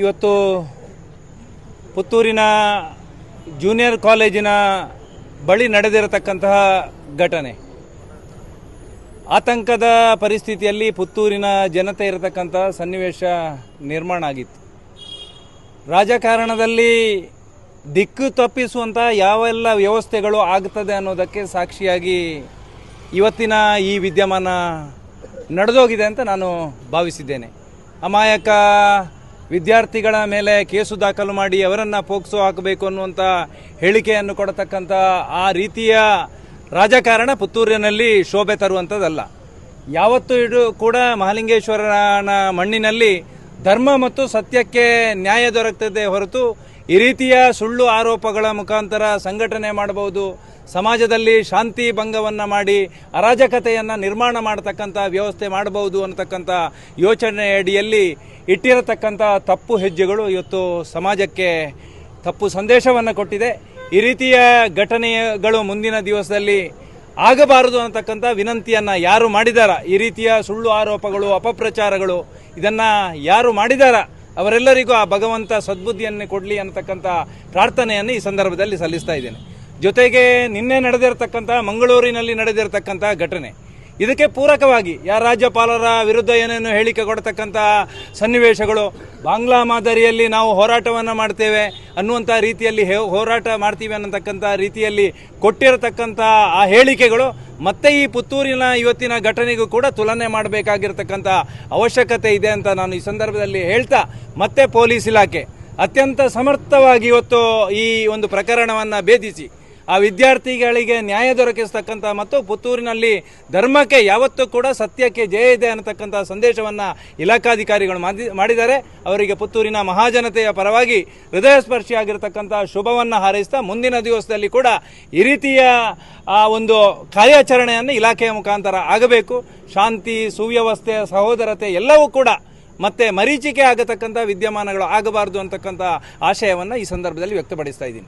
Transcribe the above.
ಇವತ್ತು ಪುತ್ತೂರಿನ ಜೂನಿಯರ್ ಕಾಲೇಜಿನ ಬಳಿ ನಡೆದಿರತಕ್ಕಂತಹ ಘಟನೆ. ಆತಂಕದ ಪರಿಸ್ಥಿತಿಯಲ್ಲಿ ಪುತ್ತೂರಿನ ಜನತೆ ಇರತಕ್ಕಂತಹ ಸನ್ನಿವೇಶ ನಿರ್ಮಾಣ ಆಗಿತ್ತು. ರಾಜಕಾರಣದಲ್ಲಿ ದಿಕ್ಕು ತಪ್ಪಿಸುವಂಥ ಯಾವೆಲ್ಲ ವ್ಯವಸ್ಥೆಗಳು ಆಗ್ತದೆ ಅನ್ನೋದಕ್ಕೆ ಸಾಕ್ಷಿಯಾಗಿ ಇವತ್ತಿನ ಈ ವಿದ್ಯಮಾನ ನಡೆದೋಗಿದೆ ಅಂತ ನಾನು ಭಾವಿಸಿದ್ದೇನೆ. ಅಮಾಯಕ ವಿದ್ಯಾರ್ಥಿಗಳ ಮೇಲೆ ಕೇಸು ದಾಖಲು ಮಾಡಿ ಅವರನ್ನು ಪೋಕ್ಸೋ ಹಾಕಬೇಕು ಅನ್ನುವಂಥ ಹೇಳಿಕೆಯನ್ನು ಕೊಡತಕ್ಕಂಥ ಆ ರೀತಿಯ ರಾಜಕಾರಣ ಪುತ್ತೂರಿನಲ್ಲಿ ಶೋಭೆ ತರುವಂಥದ್ದಲ್ಲ. ಯಾವತ್ತೂ ಇದು ಕೂಡ ಮಹಾಲಿಂಗೇಶ್ವರನ ಮಣ್ಣಿನಲ್ಲಿ ಧರ್ಮ ಮತ್ತು ಸತ್ಯಕ್ಕೆ ನ್ಯಾಯ ದೊರಕ್ತದೆ ಹೊರತು ಈ ರೀತಿಯ ಸುಳ್ಳು ಆರೋಪಗಳ ಮುಖಾಂತರ ಸಂಘಟನೆ ಮಾಡಬಹುದು. ಸಮಾಜದಲ್ಲಿ ಶಾಂತಿ ಭಂಗವನ್ನು ಮಾಡಿ ಅರಾಜಕತೆಯನ್ನು ನಿರ್ಮಾಣ ಮಾಡತಕ್ಕಂಥ ವ್ಯವಸ್ಥೆ ಮಾಡಬಹುದು ಅನ್ನತಕ್ಕಂಥ ಯೋಚನೆ ಅಡಿಯಲ್ಲಿ ಇಟ್ಟಿರತಕ್ಕಂಥ ತಪ್ಪು ಹೆಜ್ಜೆಗಳು ಇವತ್ತು ಸಮಾಜಕ್ಕೆ ತಪ್ಪು ಸಂದೇಶವನ್ನು ಕೊಟ್ಟಿದೆ. ಈ ರೀತಿಯ ಘಟನೆಗಳು ಮುಂದಿನ ದಿವಸದಲ್ಲಿ ಆಗಬಾರದು ಅನ್ನತಕ್ಕಂಥ ವಿನಂತಿಯನ್ನು ಯಾರು ಮಾಡಿದಾರ? ಈ ರೀತಿಯ ಸುಳ್ಳು ಆರೋಪಗಳು, ಅಪಪ್ರಚಾರಗಳು ಇದನ್ನು ಯಾರು ಮಾಡಿದಾರ? ಅವರೆಲ್ಲರಿಗೂ ಆ ಭಗವಂತ ಸದ್ಬುದ್ಧಿಯನ್ನು ಕೊಡಲಿ ಅನ್ನತಕ್ಕಂಥ ಪ್ರಾರ್ಥನೆಯನ್ನು ಈ ಸಂದರ್ಭದಲ್ಲಿ ಸಲ್ಲಿಸ್ತಾ ಇದ್ದೇನೆ. ಜೊತೆಗೆ ನಿನ್ನೆ ನಡೆದಿರತಕ್ಕಂಥ ಮಂಗಳೂರಿನಲ್ಲಿ ನಡೆದಿರತಕ್ಕಂಥ ಘಟನೆ. ಇದಕ್ಕೆ ಪೂರಕವಾಗಿ ಯಾರ ರಾಜ್ಯಪಾಲರ ವಿರುದ್ಧ ಏನೇನು ಹೇಳಿಕೆ ಕೊಡತಕ್ಕಂಥ ಸನ್ನಿವೇಶಗಳು, ಬಾಂಗ್ಲಾ ಮಾದರಿಯಲ್ಲಿ ನಾವು ಹೋರಾಟವನ್ನು ಮಾಡ್ತೇವೆ ಅನ್ನುವಂಥ ರೀತಿಯಲ್ಲಿ ಹೋರಾಟ ಮಾಡ್ತೀವಿ ಅನ್ನತಕ್ಕಂಥ ರೀತಿಯಲ್ಲಿ ಕೊಟ್ಟಿರತಕ್ಕಂಥ ಆ ಹೇಳಿಕೆಗಳು ಮತ್ತೆ ಈ ಪುತ್ತೂರಿನ ಇವತ್ತಿನ ಘಟನೆಗೂ ಕೂಡ ತುಲನೆ ಮಾಡಬೇಕಾಗಿರ್ತಕ್ಕಂಥ ಅವಶ್ಯಕತೆ ಇದೆ ಅಂತ ನಾನು ಈ ಸಂದರ್ಭದಲ್ಲಿ ಹೇಳ್ತಾ, ಮತ್ತೆ ಪೊಲೀಸ್ ಇಲಾಖೆ ಅತ್ಯಂತ ಸಮರ್ಥವಾಗಿ ಇವತ್ತು ಈ ಒಂದು ಪ್ರಕರಣವನ್ನು ಭೇದಿಸಿ. ಆ ವಿದ್ಯಾರ್ಥಿಗಳಿಗೆ ನ್ಯಾಯ ದೊರಕಿಸ್ತಕ್ಕಂಥ ಮತ್ತು ಪುತ್ತೂರಿನಲ್ಲಿ ಧರ್ಮಕ್ಕೆ ಯಾವತ್ತೂ ಕೂಡ ಸತ್ಯಕ್ಕೆ ಜಯ ಇದೆ ಅನ್ನತಕ್ಕಂಥ ಸಂದೇಶವನ್ನು ಇಲಾಖಾಧಿಕಾರಿಗಳು ಮಾಡಿದ್ದಾರೆ. ಅವರಿಗೆ ಪುತ್ತೂರಿನ ಮಹಾಜನತೆಯ ಪರವಾಗಿ ಹೃದಯ ಸ್ಪರ್ಶಿಯಾಗಿರ್ತಕ್ಕಂಥ ಶುಭವನ್ನು ಹಾರೈಸ್ತಾ ಮುಂದಿನ ದಿವಸದಲ್ಲಿ ಕೂಡ ಈ ರೀತಿಯ, ಆ, ಒಂದು ಕಾರ್ಯಾಚರಣೆಯನ್ನು ಇಲಾಖೆಯ ಮುಖಾಂತರ ಆಗಬೇಕು. ಶಾಂತಿ, ಸುವ್ಯವಸ್ಥೆ, ಸಹೋದರತೆ ಎಲ್ಲವೂ ಕೂಡ ಮತ್ತೆ ಮರೀಚಿಕೆ ಆಗತಕ್ಕಂಥ ವಿದ್ಯಮಾನಗಳು ಆಗಬಾರದು ಅಂತಕ್ಕಂಥ ಆಶಯವನ್ನು ಈ ಸಂದರ್ಭದಲ್ಲಿ ವ್ಯಕ್ತಪಡಿಸ್ತಾ ಇದ್ದೀನಿ.